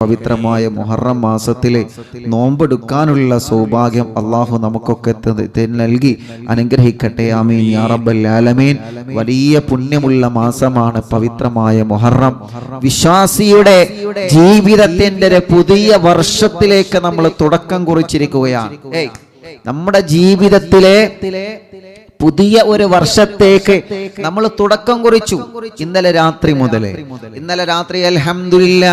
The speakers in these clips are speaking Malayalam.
പവിത്രമായ മുഹറം മാസത്തിലെ നോമ്പെടുക്കാനുള്ള സൗഭാഗ്യം അള്ളാഹു നമുക്കൊക്കെ നൽകി. അനുഗ്രഹിക്കട്ടെ. ആമീൻ. യാ റബ്ബൽ ആലമീൻ. വലിയ പുണ്യമുള്ള മാസമാണ് പവിത്രമായ മുഹറം. വിശ്വാസിയുടെ ജീവിതത്തിന്റെ പുതിയ വർഷത്തിലേക്ക് നമ്മൾ തുടക്കം കുറിച്ചിരിക്കുകയാണ്. നമ്മുടെ ജീവിതത്തിലെ പുതിയ ഒരു വർഷത്തേക്ക് നമ്മൾ തുടക്കം കുറിച്ചു ഇന്നലെ രാത്രി മുതൽ ഇന്നലെ രാത്രി അൽഹംദുലില്ല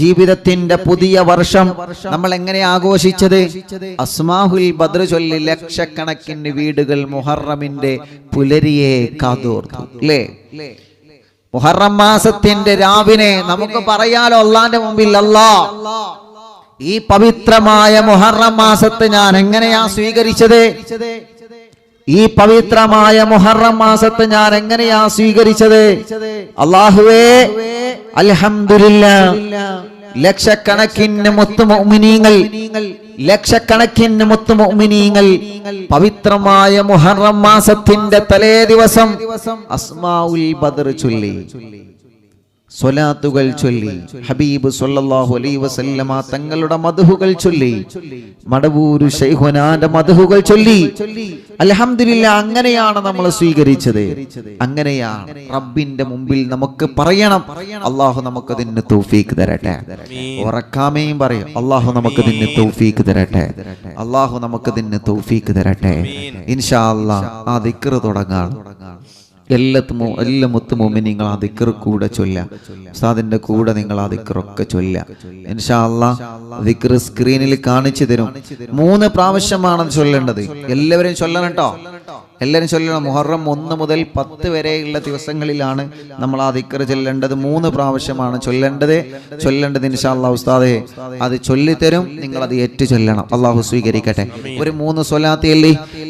ജീവിതത്തിന്റെ പുതിയ വർഷം നമ്മൾ എങ്ങനെ ആഘോഷിച്ചത്? അസ്മാഹുൽ ബദ്ര ചൊല്ലി ലക്ഷക്കണക്കിന് വീടുകൾ മുഹറമിന്റെ പുലരിയെ കാതോർത്തു. അല്ലേ മുഹറം മാസത്തിന്റെ രാവിനെ നമുക്ക് പറയാലോ അള്ളാന്റെ മുമ്പിൽ അല്ലാ. ഈ പവിത്രമായ മുഹറം മാസത്തെ ഞാൻ എങ്ങനെയാ സ്വീകരിച്ചത്? ഈ പവിത്രമായ മുഹറം മാസത്തെ ഞാൻ എങ്ങനെയാ സ്വീകരിച്ചത്? അള്ളാഹുവേ അലഹമില്ല ലക്ഷക്കണക്കിന് മുത്തുമിനീങ്ങൾ ലക്ഷക്കണക്കിന് മുത്തുമിനീങ്ങൾ പവിത്രമായ മുഹറം മാസത്തിന്റെ തലേ ദിവസം അസ്മാഉൽ ബദർ ചൊല്ലി. സ്വലാത്തുകൾ ചൊല്ലി. ഹബീബ് സല്ലല്ലാഹു അലൈഹി വസല്ലമ തങ്ങളുടെ മധുഹുകൾ ചൊല്ലി. മടവൂരു ശൈഖുനാന്റെ മധുഹുകൾ ചൊല്ലി. അൽഹംദുലില്ല അങ്ങനെയാണ് നമ്മൾ സ്വീകരിച്ചത്. അങ്ങനെയാണ് റബ്ബിന്റെ മുമ്പിൽ നമുക്ക് പറയണം. അള്ളാഹു നമുക്ക് നമുക്കതിന് തൗഫീക്ക് തരട്ടെ. ഉറക്കാമേയും പറയും. അള്ളാഹു നമുക്ക് നമുക്കതിന് തൗഫീക്ക് തരട്ടെ. അള്ളാഹു നമുക്ക് നമുക്കതിന് തൗഫീക്ക് തരട്ടെ. ഇൻഷാ അല്ലാ ആ ദിക്റ് തുടങ്ങാം. എല്ലാത്തും എല്ലാ മുത്തുമോമി നിങ്ങൾ ആ ദിക്കർ കൂടെ ചൊല്ല. ഉസ്താദിന്റെ കൂടെ നിങ്ങൾ ആ ദിക്കറൊക്കെ ചൊല്ല. ഇൻഷാല്ല ദിക്കർ സ്ക്രീനിൽ കാണിച്ചു തരും. മൂന്ന് പ്രാവശ്യമാണ് ചൊല്ലേണ്ടത്. എല്ലാവരും ചൊല്ലണം കേട്ടോ. എല്ലാവരും ചൊല്ലണം. മുഹറം ഒന്ന് മുതൽ പത്ത് വരെയുള്ള ദിവസങ്ങളിലാണ് നമ്മൾ ആ ദിക്കർ ചൊല്ലേണ്ടത്. മൂന്ന് പ്രാവശ്യമാണ് ചൊല്ലേണ്ടത്. ചൊല്ലേണ്ടത് ഇൻഷാല്ല ഉസ്താദെ അത് ചൊല്ലിത്തരും. നിങ്ങൾ അത് ഏറ്റു ചൊല്ലണം അള്ളാഹു സ്വീകരിക്കട്ടെ. ഒരു മൂന്ന് സ്വലാത്തിയല്ലേ?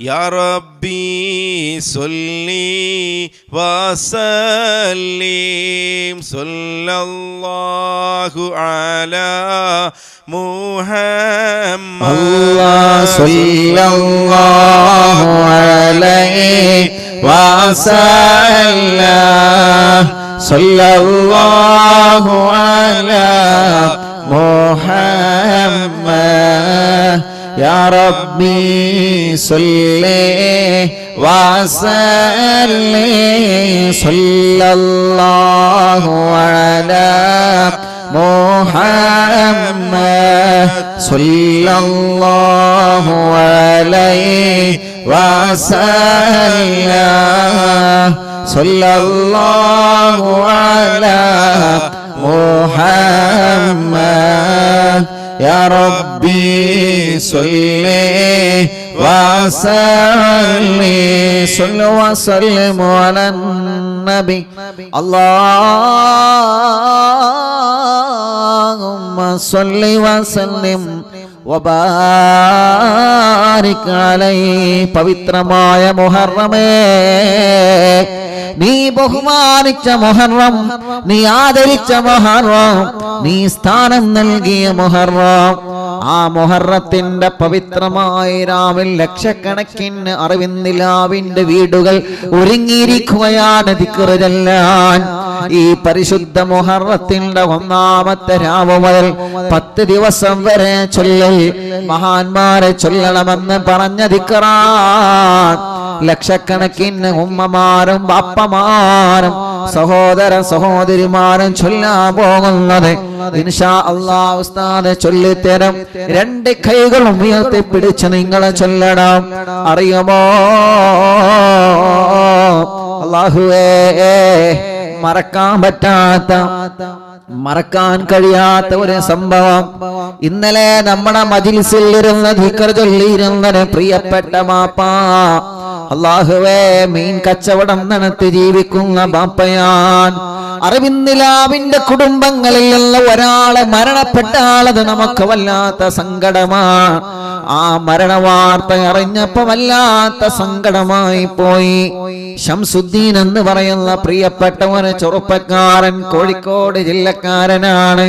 يا ربي صلي وسلم. صلى الله على محمد. الله صلى الله عليه وسلم. صلى الله على محمد. يا ربي صل وسلم صلى الله على محمد صلى الله عليه وسلم صلى الله على محمد يا ربي صلي وسلم صل وسلم على النبي اللهم صل وسلم പവിത്രമായ മുഹറമേ. നീ ബഹുമാനിച്ച മുഹറം നീ ആദരിച്ച മുഹറം നീ സ്ഥാനം നൽകിയ മുഹറം. ആ മൊഹറത്തിന്റെ പവിത്രമായ രാവിൽ ലക്ഷക്കണക്കിന് അറിവിന്ദിലാവിന്റെ വീടുകൾ ഒരുങ്ങിയിരിക്കുകയാണ് ദിക്റ് ചെല്ലാൻ ഈ പരിശുദ്ധ മുഹറത്തിന്റെ ഒന്നാമത്തെ രാവ് മുതൽ പത്ത് ദിവസം വരെ ചൊല്ലൽ മഹാന്മാരെ ചൊല്ലണമെന്ന് പറഞ്ഞ ദിക്റാൻ ലക്ഷക്കണക്കിന് ഉമ്മമാരും ബാപ്പമാരും സഹോദര സഹോദരിമാരും ചൊല്ലാൻ പോകുന്നത് ഇൻഷാ ഉസ്താദ് ചൊല്ലിത്തരും. രണ്ട് കൈകളും ഉയർത്തി പിടിച്ച് നിങ്ങളെ ചൊല്ലണം. അറിയുമോ? അള്ളാഹുവേ മറക്കാൻ പറ്റാത്ത മറക്കാൻ കഴിയാത്ത ഒരു സംഭവം. ഇന്നലെ നമ്മുടെ മജിൽസിൽ ഇരുന്ന ധിക്കർ ചൊല്ലിയിരുന്നത് പ്രിയപ്പെട്ട മാപ്പാ. അള്ളാഹുവേ മീൻ കച്ചവടം നടത്തി ജീവിക്കുന്ന ബാപ്പയാൻ അറിവിന്ദിലാവിന്റെ കുടുംബങ്ങളിൽ നിന്ന് ഒരാളെ മരണപ്പെട്ടാളത് നമുക്ക് വല്ലാത്ത സങ്കടമാണ്. ആ മരണവാർത്ത അറിഞ്ഞപ്പോ വല്ലാത്ത സങ്കടമായി പോയി. ഷംസുദ്ദീൻ എന്ന് പറയുന്ന പ്രിയപ്പെട്ടവന് ചെറുപ്പക്കാരൻ കോഴിക്കോട് ജില്ലക്കാരനാണ്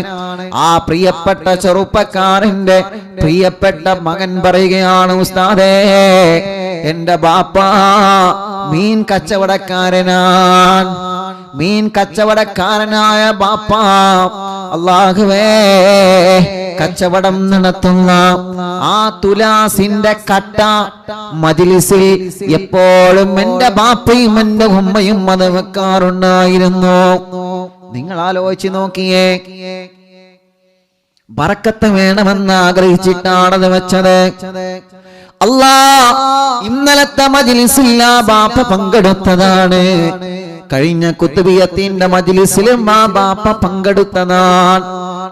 ആ പ്രിയപ്പെട്ട ചെറുപ്പക്കാരന്റെ പ്രിയപ്പെട്ട മകൻ പറയുകയാണ് ഉസ്താദേ എന്റെ ബാപ്പ മീൻ കച്ചവടക്കാരനാണ്. മീൻ കച്ചവടക്കാരനായ ബാപ്പ അള്ളാഹുവേ കച്ചവടം നടത്തുന്ന ആ തുലാസിന്റെ കട്ട മജിലിസിൽ എപ്പോഴും എന്റെ ബാപ്പയും എന്റെ ഉമ്മയും അത് വെക്കാറുണ്ടായിരുന്നു. നിങ്ങൾ ആലോചിച്ച് നോക്കിയേ ബറക്കത്ത് വേണമെന്ന് ആഗ്രഹിച്ചിട്ടാണത് വെച്ചത്. അല്ലാ ഇന്നലത്തെ മജിലിസില്ല ബാപ്പ പങ്കെടുത്തതാണ്. കഴിഞ്ഞ കുത്തുബിയത്തിന്റെ മജിലിസിലും മാ ബാപ്പ പങ്കെടുത്തതാണ്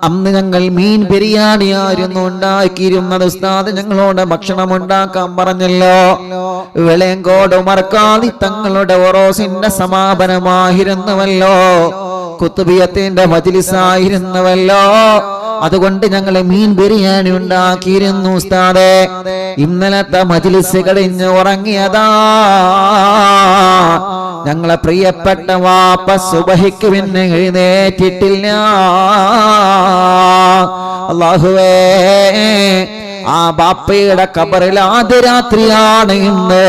അന്ന് ഞങ്ങൾ മീൻ ബിരിയാണിയായിരുന്നു ഉണ്ടാക്കിയിരുന്നത്. ഉസ്താദ് ഞങ്ങളോട് ഭക്ഷണം ഉണ്ടാക്കാൻ പറഞ്ഞല്ലോ. വിളയങ്കോട് മറക്കാതി തങ്ങളുടെ ഒറോസിന്റെ സമാപനമായിരുന്നുവല്ലോ. കുത്തുബിയത്തിന്റെ മജിലിസായിരുന്നുവല്ലോ. അതുകൊണ്ട് ഞങ്ങൾ മീൻ ബിരിയാണി ഉണ്ടാക്കിയിരുന്നു ഉസ്താദേ. ഇന്നലത്തെ മജിലിസ് കഴിഞ്ഞ് ഉറങ്ങിയതാ. ഞങ്ങളെ പ്രിയപ്പെട്ട വാപ്പ സുബഹിക്ക് പിന്നെ എഴുന്നേറ്റിട്ടില്ല. അള്ളാഹുവേ ആ ബാപ്പയുടെ കബറിൽ ആദ്യ രാത്രിയാണ് ഇന്ന്.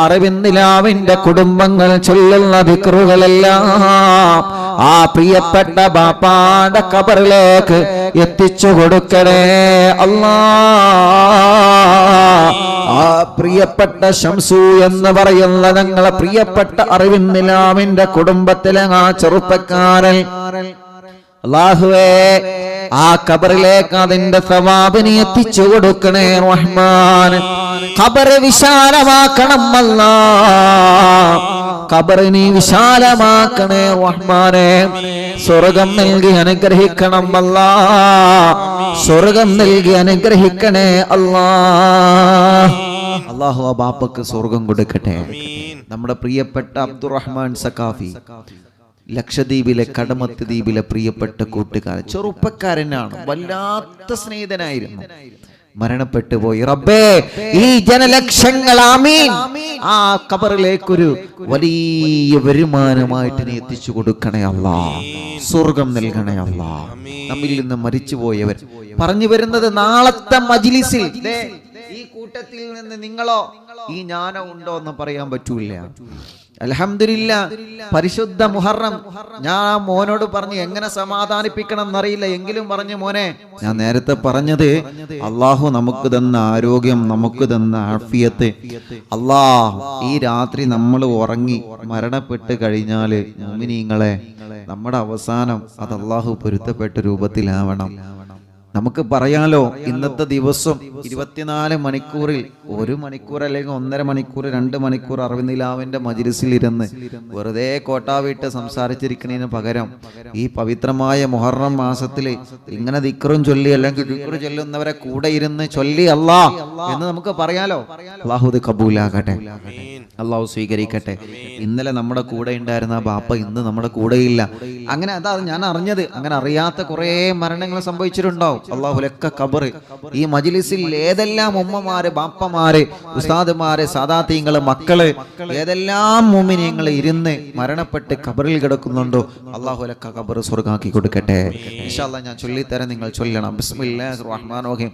അറിവിന്ദിലാവിന്റെ കുടുംബങ്ങൾ ചൊല്ലുന്ന ദിക്റുകളെല്ലാം ആ പ്രിയപ്പെട്ട ബാപ്പാന്റെ കബറിലേക്ക് എത്തിച്ചു കൊടുക്കണേ. അല്ലാ. ആ പ്രിയപ്പെട്ട ശംസു എന്ന് പറയുന്ന ഞങ്ങളെ പ്രിയപ്പെട്ട അറിവിന്നിലാമിന്റെ കുടുംബത്തിലെ ആ ചെറുപ്പക്കാരൻ. അള്ളാഹുവേ ആ കബറിലേക്ക് അതിന്റെ സവാബിനെ എത്തിച്ചു കൊടുക്കണേ റഹ്മാൻ. കബറ് വിശാലമാക്കണം അല്ല ഖബറിനെ വിശാലമാക്കണേ റഹ്മാനെ. സ്വർഗം നൽകി അനുഗ്രഹിക്കണം അല്ല. സ്വർഗം നൽകി അനുഗ്രഹിക്കണേ അല്ലാ. അള്ളാഹു ആ ബാപ്പക്ക് സ്വർഗം കൊടുക്കട്ടെ. നമ്മുടെ പ്രിയപ്പെട്ട അബ്ദുറഹ്മാൻ സക്കാഫി ലക്ഷദ്വീപിലെ കടമത്ത് ദ്വീപിലെ പ്രിയപ്പെട്ട കൂട്ടുകാരൻ ചെറുപ്പക്കാരനാണ് വല്ലാത്ത സ്നേഹിതനായിരുന്നു. മരണപ്പെട്ടു പോയി. റബ്ബേ ഈ ജനലക്ഷങ്ങൾ ആമീൻ. ആ കബറിലേക്കൊരു വലിയ വരുമാനമായിട്ട് നീ എത്തിച്ചു കൊടുക്കണേ അല്ല. സ്വർഗം നൽകണേ അല്ല. നമ്മിൽ നിന്ന് മരിച്ചുപോയവർ പറഞ്ഞു വരുന്നത് നാളത്തെ മജിലിസിൽ. ഈ കൂട്ടത്തിൽ നിന്ന് നിങ്ങളോ ഈ ജ്ഞാനം ഉണ്ടോ എന്ന് പറയാൻ പറ്റൂല അലഹമില്ല പരിശുദ്ധ മുഹറം. ഞാൻ ആ മോനോട് പറഞ്ഞു എങ്ങനെ സമാധാനിപ്പിക്കണം എന്നറിയില്ല. എങ്കിലും പറഞ്ഞു മോനെ ഞാൻ നേരത്തെ പറഞ്ഞത് അള്ളാഹു നമുക്ക് തന്ന ആരോഗ്യം നമുക്ക് തന്ന ആഫിയത്ത്. അള്ളാഹു ഈ രാത്രി നമ്മൾ ഉറങ്ങി മരണപ്പെട്ട് കഴിഞ്ഞാൽ മോമിനീങ്ങളെ നമ്മുടെ അവസാനം അത് അള്ളാഹു പൊരുത്തപ്പെട്ട രൂപത്തിലാവണം. നമുക്ക് പറയാലോ ഇന്നത്തെ ദിവസം ഇരുപത്തിനാല് മണിക്കൂറിൽ ഒരു മണിക്കൂർ അല്ലെങ്കിൽ ഒന്നര മണിക്കൂർ രണ്ട് മണിക്കൂർ അറിവിനിലാവിന്റെ മജിലിസിൽ ഇരുന്ന് വെറുതെ കോട്ടാവിട്ട് സംസാരിച്ചിരിക്കുന്നതിന് പകരം ഈ പവിത്രമായ മുഹറം മാസത്തിൽ ഇങ്ങനെ ദിക്റും ചൊല്ലി അല്ലെങ്കിൽ ദിക്റ് ചൊല്ലുന്നവരെ കൂടെ ഇരുന്ന് ചൊല്ലി അല്ലാ എന്ന് നമുക്ക് പറയാലോ? അള്ളാഹുദ് കബൂലാകട്ടെ അള്ളാഹു സ്വീകരിക്കട്ടെ. ഇന്നലെ നമ്മുടെ കൂടെ ഉണ്ടായിരുന്ന ബാപ്പ ഇന്ന് നമ്മുടെ കൂടെയില്ല അങ്ങനെ അതാ ഞാൻ അറിഞ്ഞത്. അങ്ങനെ അറിയാത്ത കുറേ മരണങ്ങൾ സംഭവിച്ചിട്ടുണ്ടാവും. അള്ളാഹുലൊക്കെ കബർ ഈ മജിലിസിൽ ഏതെല്ലാം ഉമ്മമാര് ബാപ്പമാര് ഉസ്താദുമാര് സാദാത്തീങ്ങൾ മക്കൾ ഏതെല്ലാം മുമ്മിനിയങ്ങൾ ഇരുന്ന് മരണപ്പെട്ട് കബറിൽ കിടക്കുന്നുണ്ടോ അള്ളാഹുലൊക്കെ കബർ സ്വർഗാക്കി കൊടുക്കട്ടെ. ഇൻഷാല്ല ഞാൻ ചൊല്ലിത്തരാൻ നിങ്ങൾ ചൊല്ലണം. ബിസ്മില്ലാഹിർ റഹീം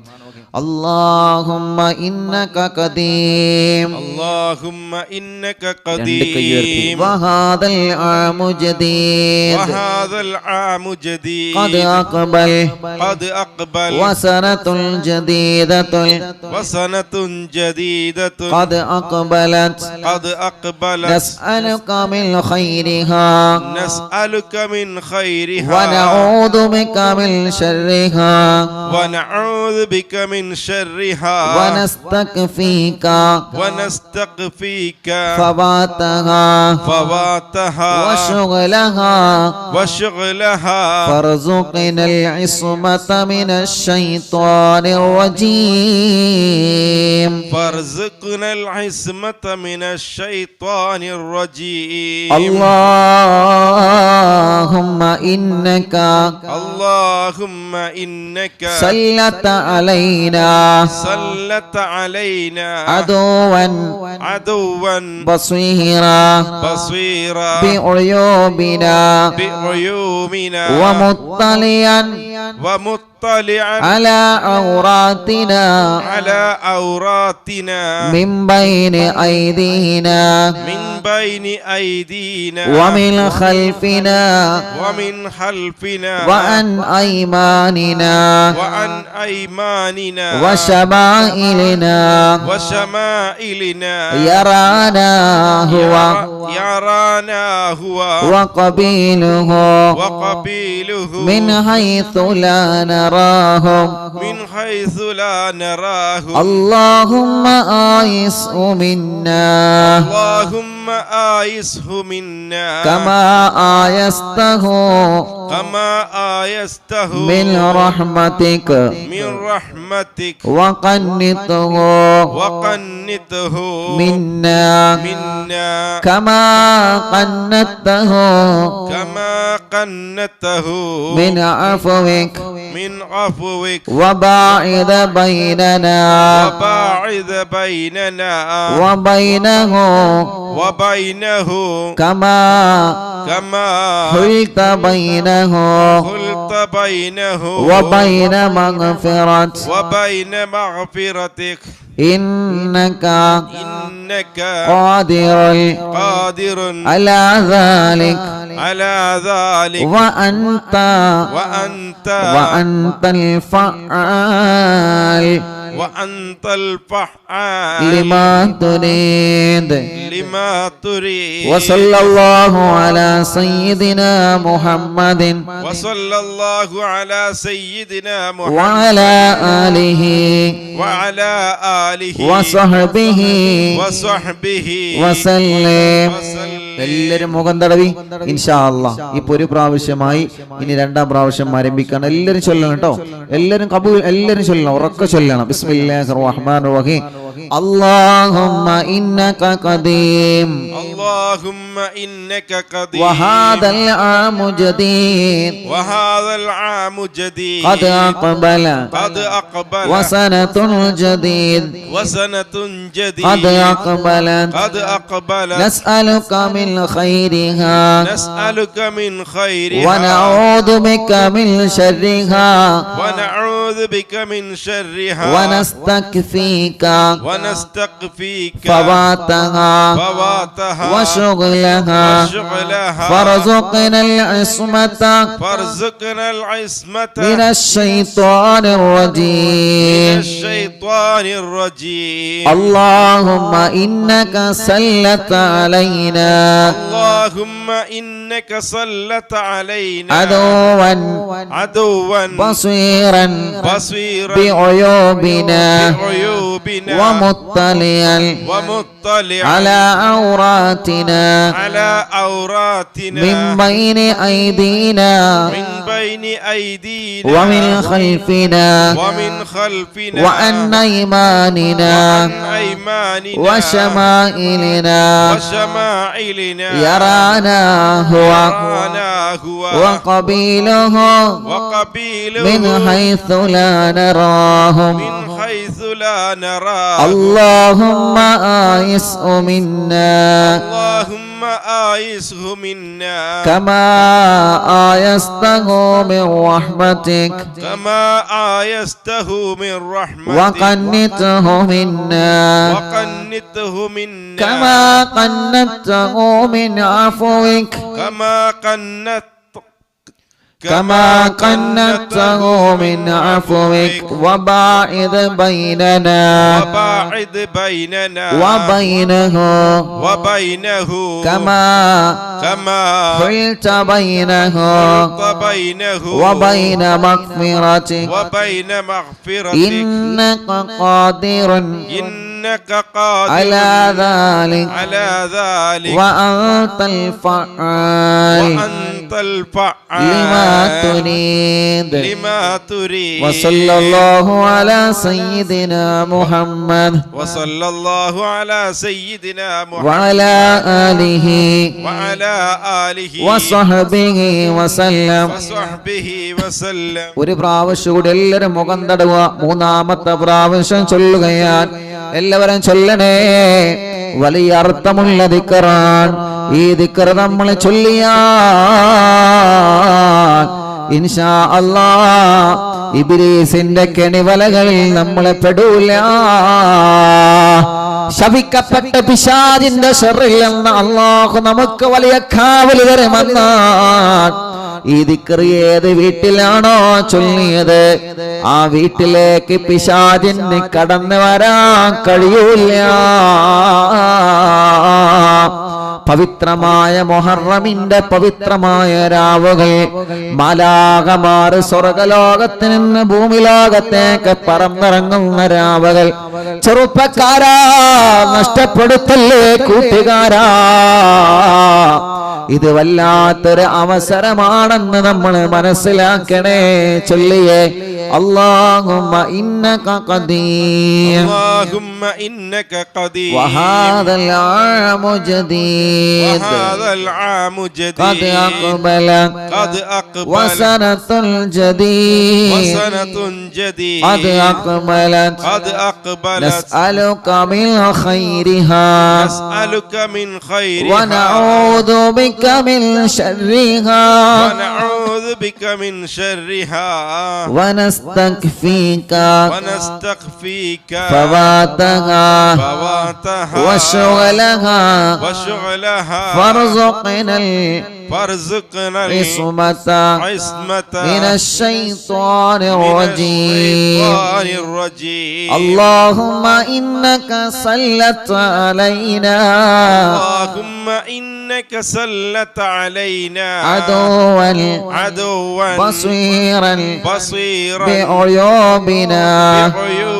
ഇന്നക ഖദീം. അള്ളാഹുമ്മ إنك قديم. وهذا العام جديد. وهذا العام جديد. قد أقبل. قد أقبل. وسنة جديدة. وسنة جديدة. قد أقبلت. قد أقبلت. نسألك من خيرها. نسألك من خيرها. ونعوذ بك من شرها. ونعوذ بك من شرها. ونستكفيك. ونستكفيك. فواتها. فواتها. وشغلها. وشغلها. فارزقنا العصمة من الشيطان الرجيم. فارزقنا العصمة من الشيطان الرجيم. اللهم إنك اللهم إنك سلت علينا سلت علينا عدوا عدوا بصيرا بصيرا بعيوبنا بعيوبنا ومطلعا ومطلعا على عوراتنا على عوراتنا من بين أيدينا من بين أيدينا ومن خلفنا ومن خلفنا وعن أيماننا وعن أيماننا وشمائلنا وشمائلنا يرانا هو يرانا هو وقبيله وقبيله من حيث لا نراهم من حيث لا نراه. اللهم آيسه منا. اللهم آيسه منا. كما آيسته كما آيسته. من رحمتك. من رحمتك. وقنطه وقنته منا. منا. كما قنته كما قنته من عفوك من عفوك. وباعد بيننا. وباعد بيننا. وبينه. وبينه. كما كما حلت بينه. قلت بينه. وبين مغفرة وبين مغفرتك. إنك إنك قادر قادر على ذلك على ذلك وأنت وأنت وأنت الفعال وأنت الفعال لما تريد لما تريد وصلى الله على سيدنا محمد وصلى الله على سيدنا محمد وعلى آله وعلى آله وصحبه وصحبه وسلم, وسلم എല്ലാരും മുഖം തടവി ഇൻഷാ ഇപ്പൊ ഒരു പ്രാവശ്യമായി ഇനി രണ്ടാം പ്രാവശ്യം ആരംഭിക്കണം. എല്ലാരും ചൊല്ലണം കേട്ടോ. എല്ലാരും കബൂൽ എല്ലാരും ചൊല്ലണം ഉറക്കെ ചൊല്ലണം. ബിസ്മില്ലാഹിർ റഹ്മാനിർ റഹീം. اللهم إنك قديم. اللهم إنك قدير وهذا العام جديد. وهذا العام جديد. قد أقبل. قد أقبل. وسنة جديد. وسنة جديد. قد أقبلت قد أقبل. نسألك من خيرها. نسألك من خيرها. ونعوذ بك من شرها. ونعوذ بك من شرها. ونستكفيك. ونستقفيك فواتها. فواتها. وشغلها. وشغلها. فارزقنا العصمة. فارزقنا العصمة. من الشيطان من الرجيم الشيطان الرجيم. اللهم إنك سلت علينا. اللهم إنك سلت علينا. عدوا. عدوا. بصيرا. بصيرا بعيوبنا ومطلعا ومطلعا. على عوراتنا على عوراتنا من بين أيدينا. من بين أيدينا. ومن خلفنا. ومن خلفنا. وعن أيماننا. وعن أيماننا. وشمائلنا. وشمائلنا. يرانا هو. يرانا هو. وقبيله. وقبيله. من حيث لا نراهم. من حيث لا نراه اللهم آيسه منا. اللهم آيسه منا. كما آيسته من رحمتك. كما آيسته من رحمتك. وقنته منا. وقنته منا. كما قنته من عفوك. كما قنت كما قنته من عفوك وباعد بيننا. وباعد بيننا. وبينه. وبينه. كما كما حلت بينه. حلت بينه. وبين مغفرتك. وبين مغفرتك. إنك قادر. إنك قادر على ذلك على ذلك وأنت الفعال وأنت الفعال لما تريد لما تريد وصلى الله على سيدنا محمد وصلى الله على سيدنا محمد وعلى آله وعلى آله وصحبه وسلم وصحبه وسلم ഒരു പ്രാവശ്യം കൂടി എല്ലാവരും മുഖം തടവുക മൂന്നാമത്തെ പ്രാവശ്യം ചൊല്ലുകയാൽ എല്ലാവരും ചൊല്ലണേ. വലിയ അർത്ഥമുള്ള ദിക്കറാൻ ഈ ദിക്കർ നമ്മൾ ചൊല്ലിയാ ഇൻഷാ അല്ലാ ഇബിലീസിന്റെ കെണിവലകളിൽ നമ്മളെ പെടൂല. ശപിക്കപ്പെട്ട പിശാജിന്റെ ഷെറിൽ നിന്ന് അള്ളാഹു നമുക്ക് വലിയ കാവൽ തരുമെന്നാണ് ഈ ദിക്കറി ഏത് വീട്ടിലാണോ ചൊല്ലിയത്? ആ വീട്ടിലേക്ക് പിശാചിന് കടന്നു വരാൻ കഴിയൂല പവിത്രമായ മൊഹറമിന്റെ പവിത്രമായ രാവുകൾ മാലാകമാറ് സ്വർഗലോകത്ത് നിന്ന് ഭൂമിലോകത്തേക്ക് പറന്നിറങ്ങുന്ന രാവുകൾ ചെറുപ്പക്കാരാ നഷ്ടപ്പെടുത്തല്ലേ കൂട്ടുകാരാ ഇത് വല്ലാത്തൊരു അവസരമാണെന്ന് നമ്മൾ മനസ്സിലാക്കണേ ചൊല്ലിയേ അള്ളാഹുമ്മ ഇന്നക ഖദീർ اللهم إنك قدير وهذا العام جديد وهذا العام جديد. قد أقبل. قد أقبل. وسنة الجديد وسنة جديد. قد أقبلت. قد أقبلت. نسألك من خيرها. نسألك من خيرها. ونعوذ بك من شرها. ونعوذ بك من شرها. ونستكفيك. ونستخفيك فواتها. فواتها. وشغلها. وشغلها. فارزقنا العصمة فارزقنا العصمة من الشيطان الرجيم. الرجيم. اللهم إنك سلت علينا. اللهم إنك سلت علينا. عدوا عدوا بصيرا بصيرا بعيوبنا. بعيوبنا.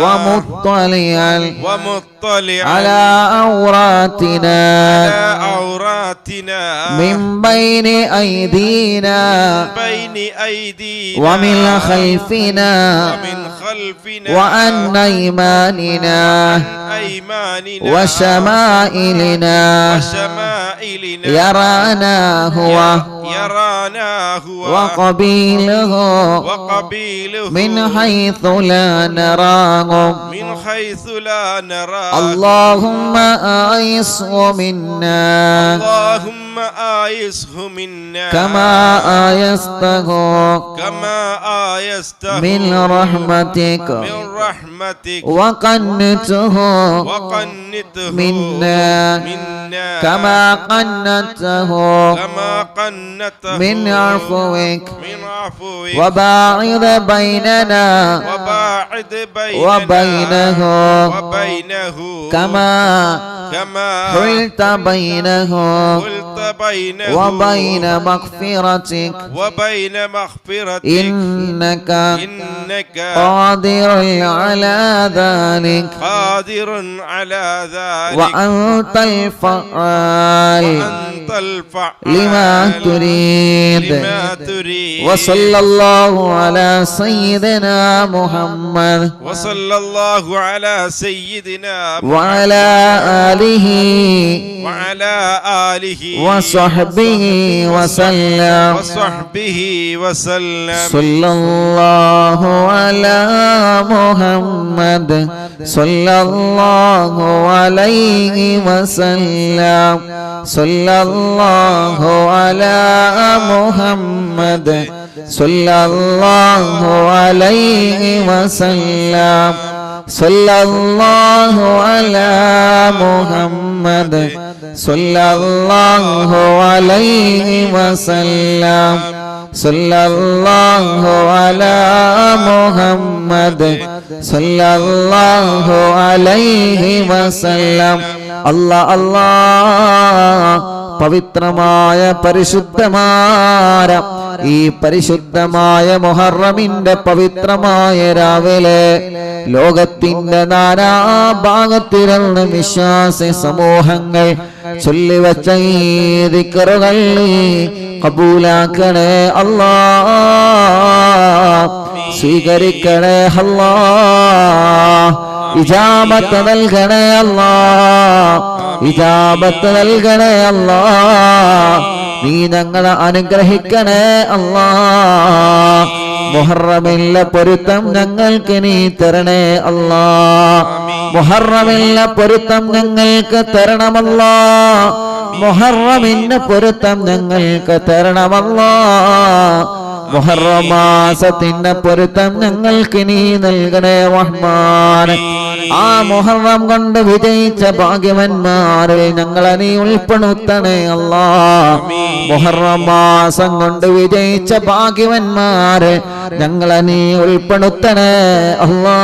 ومطلعا ومطلعا. على عوراتنا. على عوراتنا. من بين أيدينا. بين أيدينا. ومن خلفنا. ومن خلفنا. وعن أيماننا. أيماننا. وشمائلنا. وشمائلنا. يرانا هو. يرانا هو. وقبيله. وقبيله. من حيث لا نراه. من حيث لا نرى اللهم آيسه منا. اللهم آيسه منا. كما آيسته كما آيسته من رحمتك. من رحمتك. وقنته وقنته منا. منا. كما قنته كما قنته من عفوك. من عفوك. وباعد بيننا. وباعد بيننا. وبينه. وبينه. كما كما حلت بينه. قلت بينه وبين مغفرتك. وبين مغفرتك. إنك إنك قادر على ذلك. قادر على ذلك. وأنت الفعال. وأنت الفعال. لما تريد. لما تريد. وصلى الله على سيدنا محمد. وصلى الله على سيدنا وعلى آله. وعلى آله. وصحبه وسلم. وصحبه وسلم. صلى الله على محمد. صلى الله عليه وسلم. صلى الله على محمد. صلى الله عليه وسلم. സല്ലല്ലാഹു അലാ മുഹമ്മദ് സല്ലല്ലാഹു അലൈഹി വസല്ലം സല്ലല്ലാഹു അലാ മുഹമ്മദ് സല്ലല്ലാഹു അലൈഹി വസല്ലം അല്ലാ അല്ലാ പവിത്രമായ പരിശുദ്ധമായ ഈ പരിശുദ്ധമായ മൊഹറമിന്റെ പവിത്രമായ രാവിലെ ലോകത്തിന്റെ നാനാഭാഗത്തിരുന്ന് വിശ്വാസ സമൂഹങ്ങൾ ചൊല്ലിവച്ച ഈ കബൂലാക്കണേ അല്ലാ. സ്വീകരിക്കണേ അല്ലാ. ഇജാമത്ത് നൽകണേ അല്ലാ. ഇജാബത്ത് നൽകണേ അല്ലാ. നീ ഞങ്ങളെ അനുഗ്രഹിക്കണേ അല്ലാ. മുഹറമില്ല പൊരുത്തം ഞങ്ങൾക്ക് നീ തരണേ അല്ലാ. മുഹറമില്ല പൊരുത്തം ഞങ്ങൾക്ക് തരണമല്ലാ. മുഹറമിന്റെ പൊരുത്തം ഞങ്ങൾക്ക് തരണമല്ലാ. മുഹറമാസത്തിന്റെ പൊരുത്തം ഞങ്ങൾക്ക് നീ നൽകണേ റഹ്മാൻ. ആ മുഹറം കൊണ്ട് വിജയിച്ച ഭാഗ്യവന്മാരിൽ ഞങ്ങളെ നീ ഉൾപ്പെടുത്തണേ അല്ലാ. മുഹറമാസം കൊണ്ട് വിജയിച്ച ഭാഗ്യവന്മാരെ ഞങ്ങളെ നീ ഉൾപ്പെടുത്തണേ അല്ലാ.